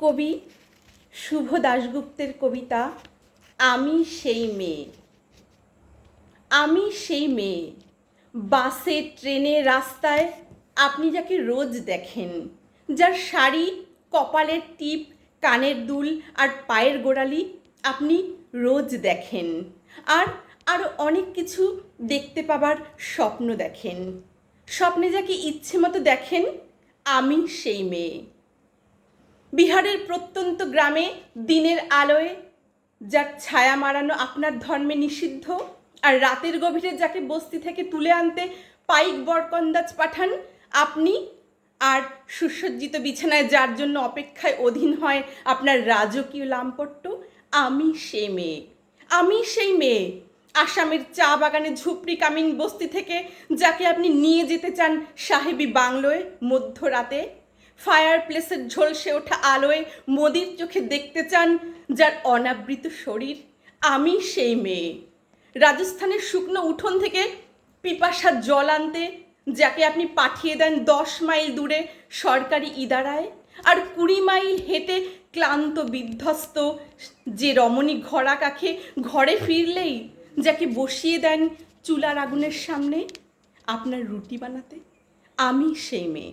কবি শুভ দাশগুপ্তের কবিতা, আমি সেই মেয়ে। আমি সেই মেয়ে। বাসে, ট্রেনে, রাস্তায় আপনি যাকে রোজ দেখেন। যার শাড়ি, কপালের টিপ, কানের দুল আর পায়ের গোড়ালি আপনি রোজ দেখেন। আর আরও অনেক কিছু দেখতে পাবার স্বপ্ন দেখেন। স্বপ্নে যাকে ইচ্ছে মতো দেখেন, আমি সেই মেয়ে। বিহারের প্রত্যন্ত গ্রামে দিনের আলোয় যার ছায়া মারানো আপনার ধর্মে নিষিদ্ধ আর রাতের গভীরে যাকে বস্তি থেকে তুলে আনতে পাইক বরকন্দাজ পাঠান, আপনি আর সুসজ্জিত বিছানায় যার জন্য অপেক্ষায় অধীন হয় আপনার রাজকীয় লাম্পট্য, আমি সেই মেয়ে। আমি সেই মেয়ে। আসামের চা বাগানে ঝুপড়ি কামিন বস্তি থেকে যাকে আপনি নিয়ে যেতে চান সাহেবী বাংলোয় মধ্যরাতে ফায়ার প্লেসের ঝলসে ওঠা আলোয় মোদির চোখে দেখতে চান যার অনাবৃত শরীর। আমি সেই মেয়ে। রাজস্থানের শুকনো উঠোন থেকে পিপাসার জল আনতে, যাকে আপনি পাঠিয়ে দেন দশ মাইল দূরে সরকারি ইদারায়, আর কুড়ি মাইল হেঁটে ক্লান্ত বিধ্বস্ত যে রমণী ঘোড়া কাখে ঘরে ফিরলেই, যাকে বসিয়ে দেন চুলার আগুনের সামনে, আপনার রুটি বানাতে। আমি সেই মেয়ে।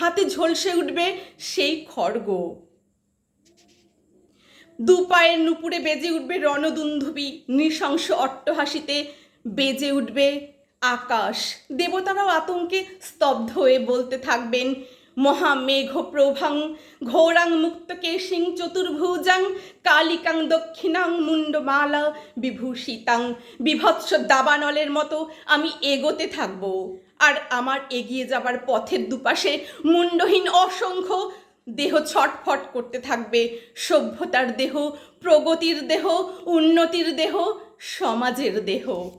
হাতে ঝলসে উঠবে সেই খড়গ। দু পায়ের নুপুরে বেজে উঠবে রণদুন্ধুবি, নৃশংস অট্টহাসিতে বেজে উঠবে আকাশ। দেবতারাও আতঙ্কে স্তব্ধ হয়ে বলতে থাকবেন মহামেঘ প্রভাং ঘোরাং মুক্তকেশিং চতুর্ভুজাং কালিকাং দক্ষিণাং মুন্ডমালা বিভূষিতাং। বিভৎস দাবানলের মতো আমি এগোতে থাকব। আর আমার এগিয়ে যাবার পথের দুপাশে মুন্ডহীন অসংখ্য দেহ ছটফট করতে থাকবে। সভ্যতার দেহ, প্রগতির দেহ, উন্নতির দেহ, সমাজের দেহ।